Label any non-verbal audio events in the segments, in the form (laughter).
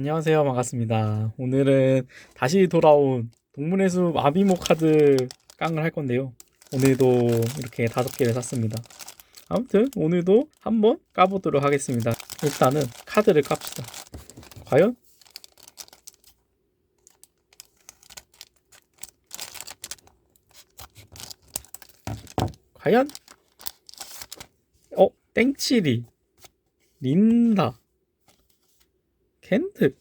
안녕하세요. 반갑습니다. 오늘은 다시 돌아온 동문의 숲 아비모 카드 깡을 할 건데요. 오늘도 이렇게 다섯 개를 샀습니다. 아무튼 오늘도 한번 까보도록 하겠습니다. 일단은 카드를 깝시다. 과연? 과연? 어, 땡치리, 린다, 켄트.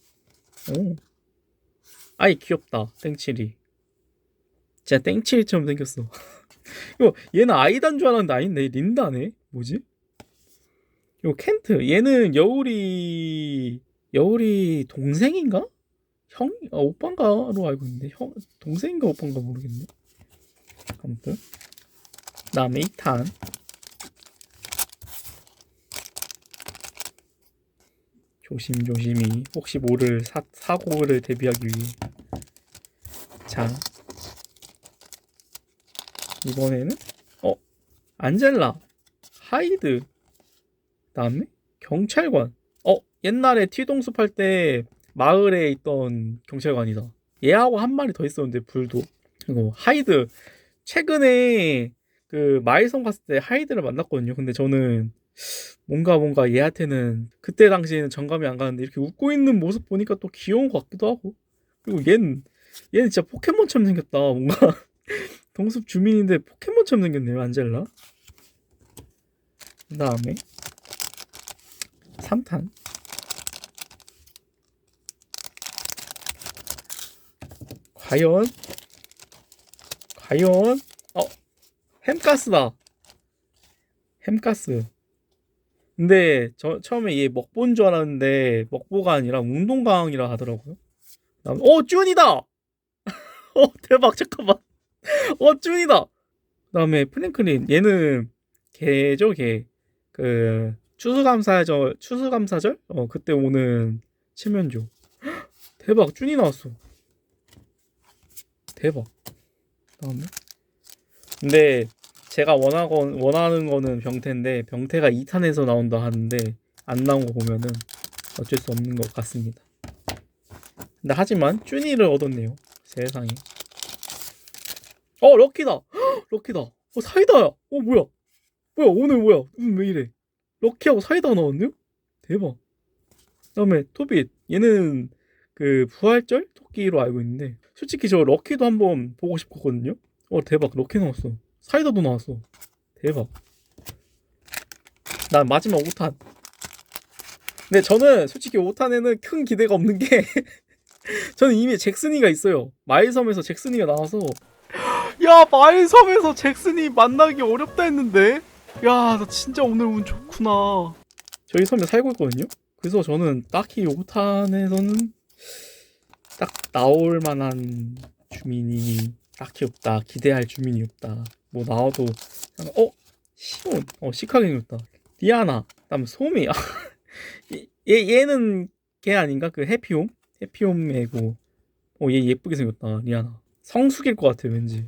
오. 아이 귀엽다. 땡칠이. 진짜 땡칠이처럼 생겼어. (laughs) 이거 얘는 아이단 줄 알았는데 아닌데 린다네. 뭐지? 이거 켄트. 얘는 여울이 여울이 동생인가? 형? 아, 오빠인가로 알고 있는데 형 동생인가 오빠인가 모르겠네. 아무튼 다음에 2탄 조심조심히 혹시 모를 사, 사고를 대비하기 위해. 자. 이번에는? 어. 안젤라 하이드 다음에 경찰관. 어 옛날에 티동숲 할 때 마을에 있던 경찰관이다. 얘하고 한 마리 더 있었는데 불도. 그리고 하이드. 최근에 그 마일성 갔을 때 하이드를 만났거든요. 근데 저는 뭔가 뭔가 얘한테는 그때 당시에는 정감이 안 가는데 이렇게 웃고 있는 모습 보니까 또 귀여운 것 같기도 하고. 그리고 얘는 얘는 진짜 포켓몬처럼 생겼다. 뭔가 (laughs) 동숲 주민인데 포켓몬처럼 생겼네요 안젤라. 그 다음에 3탄. 과연 과연 어 햄가스다. 햄가스 근데 저 처음에 얘 먹보인 줄 알았는데 먹보가 아니라 운동강이라 하더라고요. 그다음에 어 쭈니다. (laughs) 어 대박 잠깐만. 어 쭈니다. 그다음에 프랭클린 얘는 개죠 개. 그 추수감사절 추수감사절 어 그때 오는 칠면조. 헉, (gasps) 대박 쭈니 나왔어. 대박. 그다음에 근데 제가 원하건 원하는 거는 병태인데 병태가 2탄에서 나온다 하는데 안 나온 거 보면은 어쩔 수 없는 것 같습니다. 근데 하지만 쭈니를 얻었네요. 세상에. 어 럭키다. 헉, 럭키다. 어 사이다야. 어 뭐야? 뭐야 오늘 뭐야? 음, 왜 이래? 럭키하고 사이다 나왔네요? 대박. 그다음에 토빗 얘는 그 부활절 토끼로 알고 있는데 솔직히 저 럭키도 한번 보고 싶었거든요. 어 대박 럭키 나왔어. 사이다도 나왔어. 대박. 난 마지막 5탄. 근데 저는 솔직히 5탄에는 큰 기대가 없는 게 (laughs) 저는 이미 잭슨이가 있어요. 마일섬에서 잭슨이가 나와서 야 마일섬에서 잭슨이 만나기 어렵다 했는데 야 나 진짜 오늘 운 좋구나. 저희 섬에 살고 있거든요. 그래서 저는 딱히 5탄에서는 딱 나올 만한 주민이 딱히 없다. 기대할 주민이 없다. 뭐 나와도 약간, 어? 시온 어 시카게 생겼다. 디아나. 그다음 소미. 아, (laughs) 얘 얘는 걔 아닌가? 그 해피홈? 해피홈 애고 어 얘 예쁘게 생겼다 리아나. 성숙일 것 같아 왠지.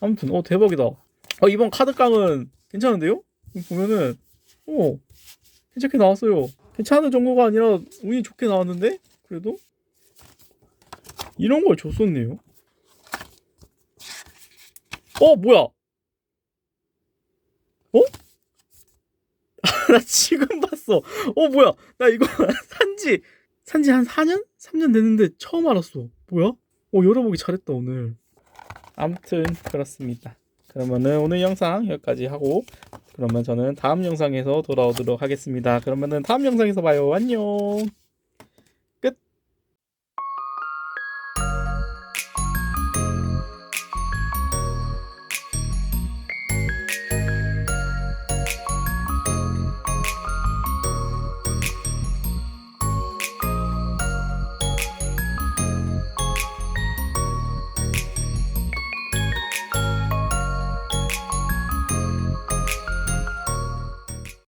아무튼 어 대박이다. 어 이번 카드 깡은 괜찮은데요? 보면은 어 괜찮게 나왔어요. 괜찮은 정도가 아니라 운이 좋게 나왔는데? 그래도? 이런 걸 줬었네요 어 뭐야? 어? (laughs) 나 지금 봤어. 어 뭐야? 나 이거 (laughs) 산지 산지 한 4년? 3년 됐는데 처음 알았어. 뭐야? 어 열어보기 잘했다 오늘. 아무튼 그렇습니다. 그러면은 오늘 영상 여기까지 하고 그러면 저는 다음 영상에서 돌아오도록 하겠습니다. 그러면은 다음 영상에서 봐요. 안녕.